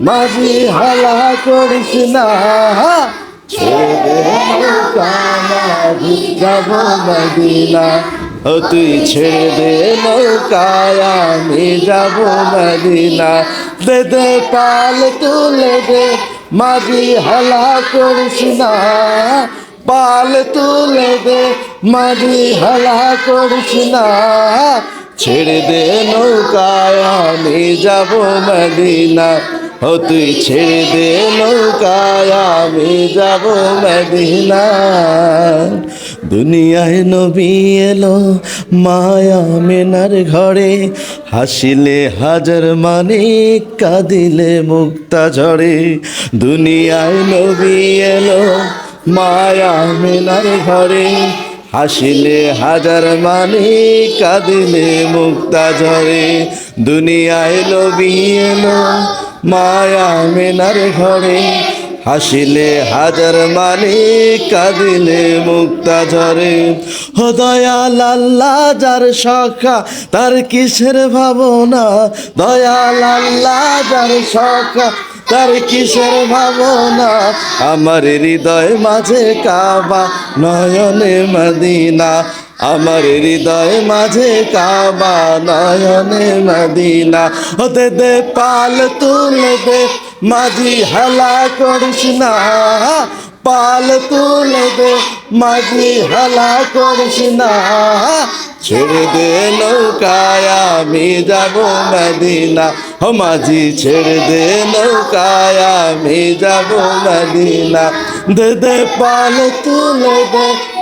মাঝি হালা করিস না। যাব মদিনা। ও, তুই ছেড়ে দে নৌকায়, আমি যাব মদিনা। দে দে পাল তুলে দে, মাঝি হেলা করিস না। পাল তুলে দে, মাঝি হেলা করিস না। ছেড়ে দে নৌকায়, আমি যাব মদিনা। ও তুই ছেড়ে দে নৌকায়, আমি যাব মদিনা দুনিয়ায় নবী এলো মায়া মেনার ঘরে, হাসিলে হাজার মানে কাঁদিলে মুক্তা ঝরে দুনিয়ায় নবী এলো মায়া মেনার ঘরে, হাসিলে হাজার মানে কাঁদিলে মুক্তা ঝরে দুনিয়ায় নবী এলো মায়া মেনার ঘরে হাসিলে হাজার মানে কাঁদিলে মুক্তা ঝরে। ও দয়াল আল্লাহ, যার সখা, তার কিসের ভাবনা? দয়াল আল্লাহ, যার সখা, তার কিসের ভাবনা? আমার হৃদয় মাঝে কাবা, নয়নে মদিনা। আমার হৃদয় মাঝে কাবা, নয়নে মদিনা। হতে দে পাল, তুলে দে মাঝি, হালা করিস না। পাল, তুলে দে মাঝি, হালা করিস না। ছেড়ে দে নৌকায়, আমি যাব মদিনা। ও মাঝি, ছেড়ে দে নৌকায়, আমি যাব মদিনা। দে দে পাল, তুলে দে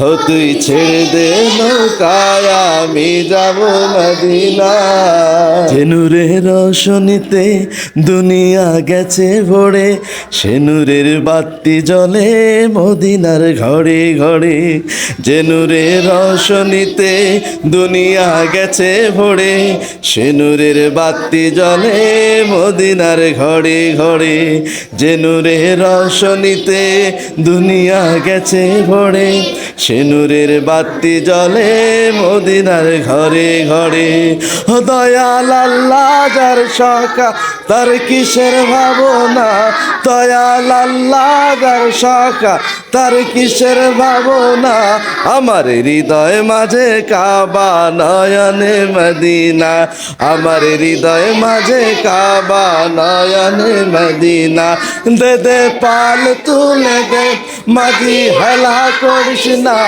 হো তুই ছেড়ে দে নৌকায়, আমি যাব মদিনা। জেনুরে রোশনীতে দুনিয়া গেছে ভরে সেনুরের বাতি জ্বলে মদিনার ঘরে ঘরে। জেনুরে রোশনীতে দুনিয়া গেছে ভরে সেনুরের বাতি জ্বলে মদিনার ঘরে ঘরে। যে নূরে রোশনীতে দুনিয়া গেছে ভরে সে বাতি জলে মদিনার ঘরে ঘরে। দয়াল আল্লাহ যার সকা তার কিসের ভাবনা? দয়াল আল্লাহ সকা তার কিসের ভাবনা? আমার হৃদয় মাঝে কাবা নয়নে মদিনা। আমার হৃদয় মাঝে কাবা নয়নে মদিনা। দে দে পাল তুলে দে, মাঝি হেলা করিস না।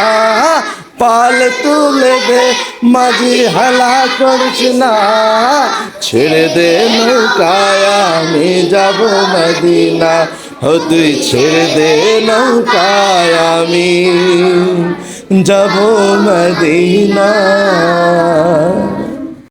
পাল তুলে দে, মাঝি হেলা করিস না। ছেড়ে দে নৌকায়, আমি যাব মদিনা। ও তুই ছেড়ে দে নৌকায়, আমি যাব মদিনা।